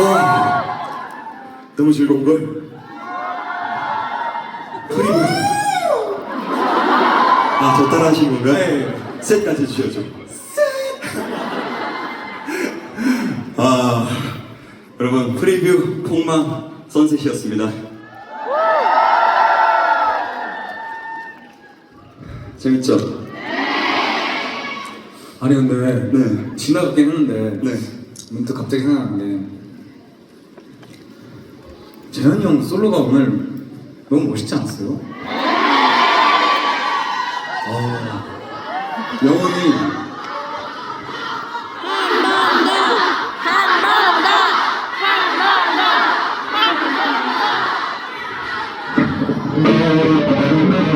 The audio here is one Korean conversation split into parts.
아, 너무 즐거운 걸. 프리뷰. 아, 저 따라 하신 건가요? 네. 셋까지 해주셔야죠. 아, 여러분, 프리뷰 폭망 선셋이었습니다. 재밌죠? 아니 근데 네. 지나갔긴 했는데 네. 문득 갑자기 생각난 게 재현이 형 솔로가 오늘 너무 멋있지 않았어요? 아, 영원히 재현아 너가 누군지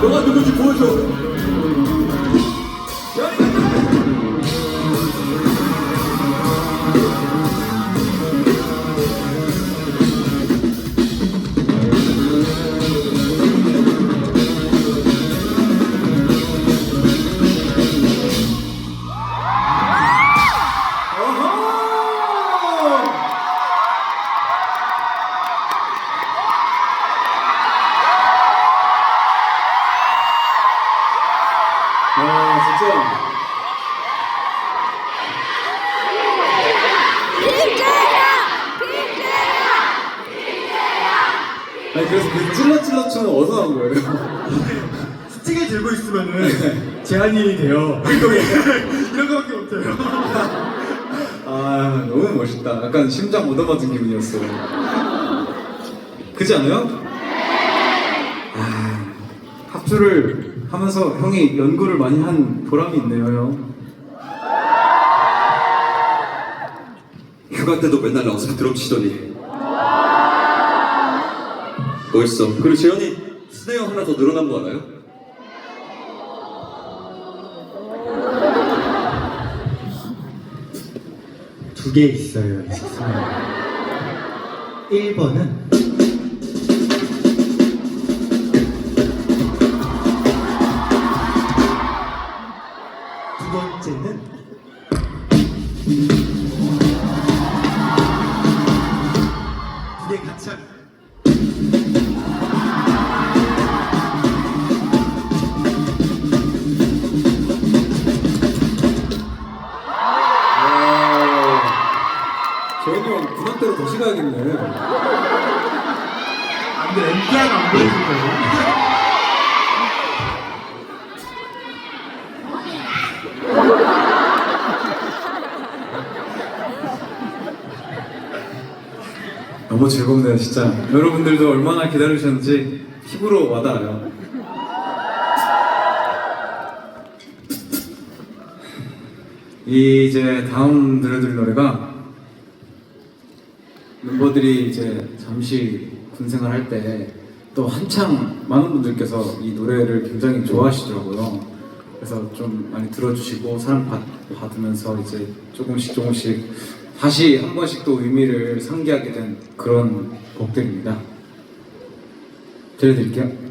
보여줘 아 그래서 그 찔러 찔러 추는 어디서 나온 거예요? 스틱을 들고 있으면은 제한이 돼요. 이런 거밖에 못해요. 아 너무 멋있다. 약간 심장 얻어 맞은 기분이었어. 그지 않아요? 아, 합주를 하면서 형이 연구를 많이 한 보람이 있네요, 형. 휴가 때도 맨날 나와서 드럼 치더니 멋있어 그리고 재현이 스네어 하나 더 늘어난 거 알아요? 두 개 있어요, 이 세상에. 1번은 두 번째는 두개 같이 한 재현 다시 가야겠네. 안 돼, MTR 안 보여줄 거예요. 너무 즐겁네요, 진짜. 여러분들도 얼마나 기다리셨는지 피부로 와닿아요. 이제 다음 들려드릴 노래가 멤버들이 이제 잠시 군생활 할 때 또 한창 많은 분들께서 이 노래를 굉장히 좋아하시더라고요. 그래서 좀 많이 들어주시고 사랑 받, 받으면서 이제 조금씩 조금씩 다시 한 번씩 또 의미를 상기하게 된 그런 곡들입니다. 들려드릴게요.